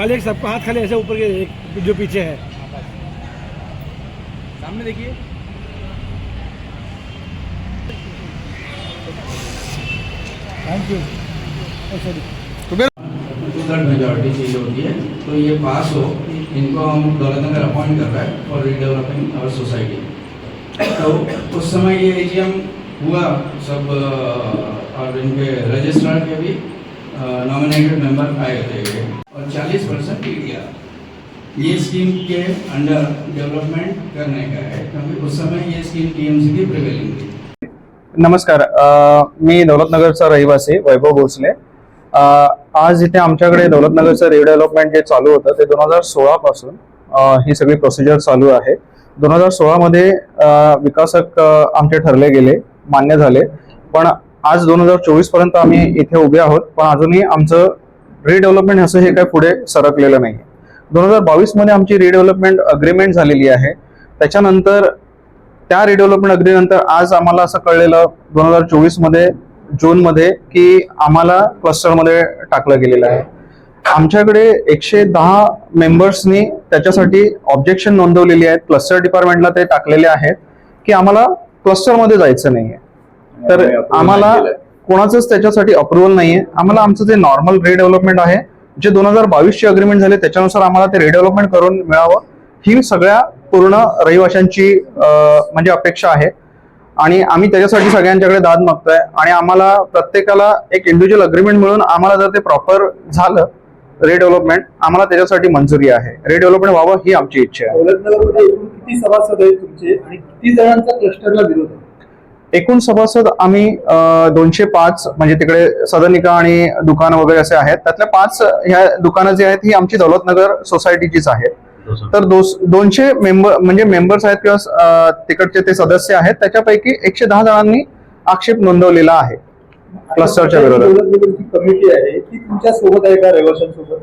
खाली एक सबका हाथ खाली ऐसे ऊपर के एक जो पीछे है। सामने देखिए। Thank you sorry two third majority चाहिए होती है तो ये पास हो इनको हम दौलतनगर अपॉइंट कर रहे हैं फॉर रीडेवलपिंग आवर सोसाइटी तो उस समय ये एजीएम हुआ सब और इनके रजिस्ट्रार के भी। नॉमिनेटेड मेंबर आए थे ये और 40 परसेंट ये स्कीम के अंडर डेवलपमेंट करने का है क्योंकि उस समय ये स्कीम टीएमसी की प्रिवेलिंग थी। नमस्कार अ, मी दौलतनगरचा रहिवासी वैभव भोसले. आज इथे आमच्याकडे दौलतनगरचं रिडेव्हलपमेंट जे चालू होतं ते दोन हजार सोळापासून ही सगळी प्रोसिजर चालू आहे. दोन हजार सोळामध्ये विकासक आमचे ठरले गेले मान्य झाले. पण आज दोन हजार चोवीसपर्यंत आम्ही इथे उभे आहोत पण अजूनही आमचं रिडेव्हलपमेंट असं हे काय पुढे सरकलेलं नाही दोन हजार बावीसमध्ये आमची रिडेव्हलपमेंट अग्रीमेंट झालेली आहे. त्याच्यानंतर त्या रिडेव्हलपमेंट अग्रीनंतर आज आम्हाला असं कळलेलं दोन हजार चोवीसमध्ये जून मध्ये की आम्हाला क्लस्टरमध्ये टाकलं गेलेलं आहे. आमच्याकडे एकशे दहा मेंबर्सनी त्याच्यासाठी ऑब्जेक्शन नोंदवलेली आहेत. क्लस्टर डिपार्टमेंटला ते टाकलेले आहेत की आम्हाला क्लस्टरमध्ये जायचं नाहीये. तर आम्हाला कोणाचंच त्याच्यासाठी अप्रुव्हल नाहीये. आम्हाला आमचं जे नॉर्मल रिडेव्हलपमेंट आहे जे दोन हजार बावीसची अग्रीमेंट झाले त्याच्यानुसार आम्हाला ते रिडेव्हलपमेंट करून मिळावं. ही सगळ्या पूर्ण रहिवाशांची म्हणजे अपेक्षा आहे. आणि आम्ही त्याच्यासाठी सगळ्यांच्याकडे दाद मागतोय. आणि आम्हाला प्रत्येकाला एक इंडिव्हिज्युअल अग्रीमेंट मिळून आम्हाला जर ते प्रॉपर झालं रिडेव्हलपमेंट आम्हाला त्याच्यासाठी मंजुरी आहे. रिडेव्हलपमेंट व्हावं ही आमची इच्छा आहे. किती सभासद आहेत तुमचे? आणि किती जणांचा क्लस्टरला विरोध आहे? एकूण सभासद आम्ही दोनशे पाच म्हणजे तिकडे सदनिका आणि दुकानं वगैरे असे आहेत. त्यातल्या पाच ह्या दुकानं जी आहेत ही आमची दौलतनगर सोसायटीचीच आहेत. तर दोस- दोनशे मेंबर म्हणजे मेंबर्स आहेत किंवा तिकडचे ते सदस्य आहेत. त्याच्यापैकी एकशे दहा जणांनी आक्षेप नोंदवलेला आहे. क्लस्टरच्या विरोधात. दौलतनगरची कमिटी आहे ती तुमच्यासोबत आहे का रहिवाशांसोबत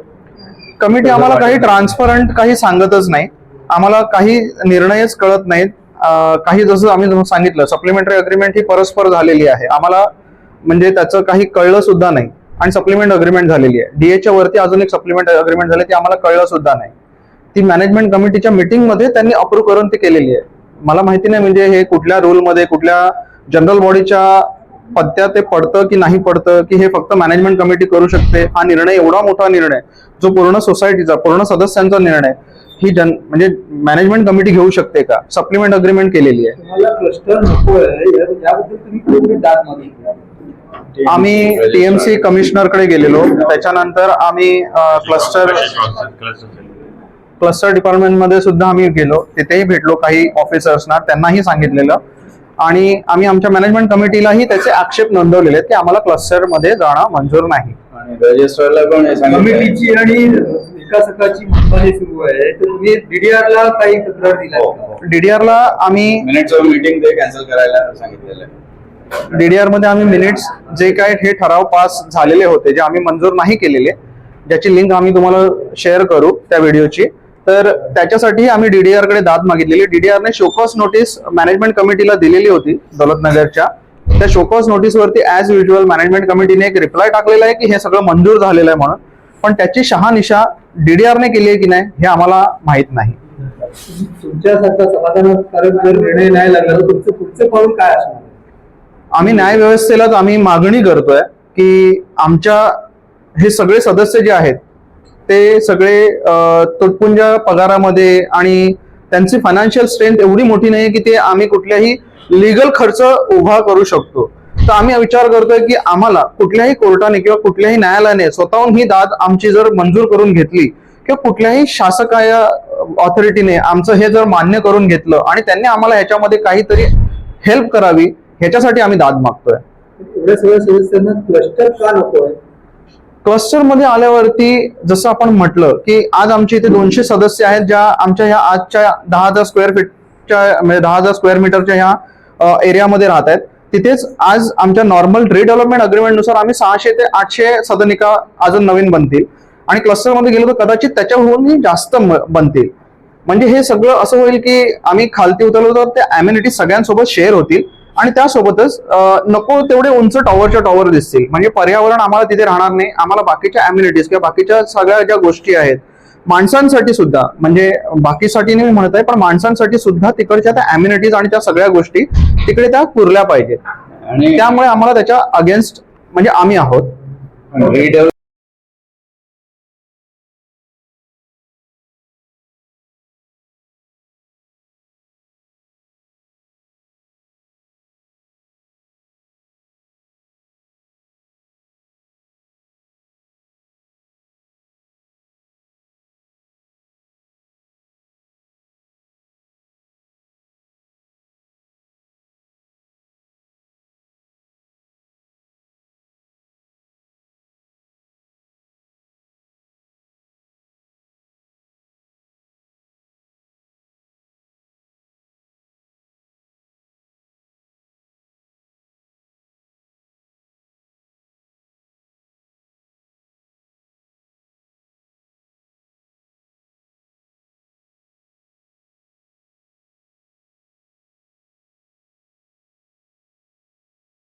कमिटी आम्हाला काही ट्रान्सपरंट काही सांगतच नाही. आम्हाला काही निर्णयच कळत नाहीत. काही जसं आम्ही जसं सांगितलं सप्लिमेंटरी अग्रीमेंट ही परस्पर झालेली आहे. आम्हाला म्हणजे त्याचं काही कळलं सुद्धा नाही. आणि सप्लिमेंट अग्रीमेंट झालेली आहे. डीएच्या वरती अजून एक सप्लिमेंट अग्रीमेंट झाली ती आम्हाला कळलं सुद्धा नाही. ती मॅनेजमेंट कमिटीच्या मीटिंगमध्ये त्यांनी अप्रूव्ह करून ती केलेली आहे. मला माहिती नाही म्हणजे हे कुठल्या रूलमध्ये कुठल्या जनरल बॉडीच्या पत्त्या ते पडतं की नाही पडतं की हे फक्त मॅनेजमेंट कमिटी करू शकते हा निर्णय एवढा मोठा निर्णय जो पूर्ण सोसायटीचा पूर्ण सदस्यांचा निर्णय ही जन म्हणजे मॅनेजमेंट कमिटी घेऊ शकते का? सप्लिमेंट अग्रीमेंट केलेली आहे. क्लस्टर नको आम्ही टीएमसी कमिशनरकडे गेलेलो. त्याच्यानंतर आम्ही क्लस्टर क्लस्टर डिपार्टमेंटमध्ये सुद्धा आम्ही गेलो. तिथेही भेटलो काही ऑफिसर्सना त्यांनाही सांगितलेलं. आणि आम्ही आमच्या मॅनेजमेंट कमिटीलाही त्याचे आक्षेप नोंदवलेले आहेत की आम्हाला क्लस्टरमध्ये जाणं मंजूर नाही आणि रजिस्ट्रारला पण हे सांगितलं आहे. कमिटीची आणि विकासकाची मनमानी सुरू आहे तर तुम्ही काही तक्रार दिला हो? हो. डीडीआरला आम्ही मिनिट्स ऑफ मीटिंग ते कॅन्सल करायला सांगितलेलं आहे डीडीआरमध्ये आम्ही मिनिट्स जे काय हे ठराव पास झालेले होते जे आम्ही मंजूर नाही केलेले ज्याची लिंक आम्ही तुम्हाला शेअर करू त्या व्हिडिओची तर त्याच्यासाठी आम्ही डीडीआरकडे दाद मागितलेली. डीडीआर ने शोकॉस नोटीस मॅनेजमेंट कमिटीला दिलेली होती दौलतनगरच्या त्या शोकॉस नोटीस वरती ऍज युजल मॅनेजमेंट कमिटीने एक रिप्लाय टाकलेला आहे की हे सगळं मंजूर झालेलं आहे म्हणून. पण त्याची शहानिशा डीडीआर ने केली आहे की नाही हे आम्हाला माहीत नाही. तुमच्यासारखा समाधानकारक जर निर्णय नाही लागला तर तुमचं पुढचं पाऊल काय असणार? आम्ही न्याय व्यवस्थेलाच आम्ही मागणी करतोय की आमच्या हे सगळे सदस्य जे आहेत ते सगळे तुटपुंज पगारामध्ये आणि त्यांची फायनान्शियल स्ट्रेंथ एवढी मोठी नाही की ते आम्ही कुठल्याही लिगल खर्च उभा करू शकतो. तर आम्ही विचार करतोय की आम्हाला कुठल्याही कोर्टाने किंवा कुठल्याही न्यायालयाने स्वतःहून ही दाद आमची जर मंजूर करून घेतली किंवा कुठल्याही शासकाय ऑथॉरिटीने आमचं हे जर मान्य करून घेतलं आणि त्यांनी आम्हाला ह्याच्यामध्ये काहीतरी हेल्प करावी ह्याच्यासाठी आम्ही दाद मागतोय. एवढ्या सगळ्या सदस्यांना क्लस्टर का नको आहे? क्लस्टरमध्ये आल्यावरती जसं आपण म्हटलं की आज आमच्या इथे दोनशे सदस्य आहेत ज्या आमच्या ह्या आजच्या दहा हजार स्क्वेअर फीटच्या म्हणजे दहा हजार स्क्वेअर मीटरच्या ह्या एरियामध्ये राहत आहेत. तिथेच आज आमच्या नॉर्मल रिडेव्हलपमेंट अग्रीमेंटनुसार आम्ही सहाशे ते आठशे सदनिका अजून नवीन बनतील. आणि क्लस्टरमध्ये गेलो तर कदाचित त्याच्याहूनही जास्त म- बनतील. म्हणजे हे सगळं असं होईल की आम्ही खालती उतरलो तर त्या अम्युनिटी सगळ्यांसोबत शेअर होतील. आणि त्यासोबतच नको तेवढे उंच टॉवरच्या टॉवर दिसतील. म्हणजे पर्यावरण आम्हाला तिथे राहणार नाही. आम्हाला बाकीच्या अम्युनिटीज किंवा बाकीच्या सगळ्या ज्या गोष्टी आहेत माणसांसाठी सुद्धा म्हणजे बाकीसाठी नाही म्हणत आहे पण माणसांसाठी सुद्धा तिकडच्या त्या अम्युनिटीज आणि त्या सगळ्या गोष्टी तिकडे त्या पुरल्या पाहिजेत. आणि त्यामुळे आम्हाला त्याच्या अगेन्स्ट म्हणजे आम्ही आहोत.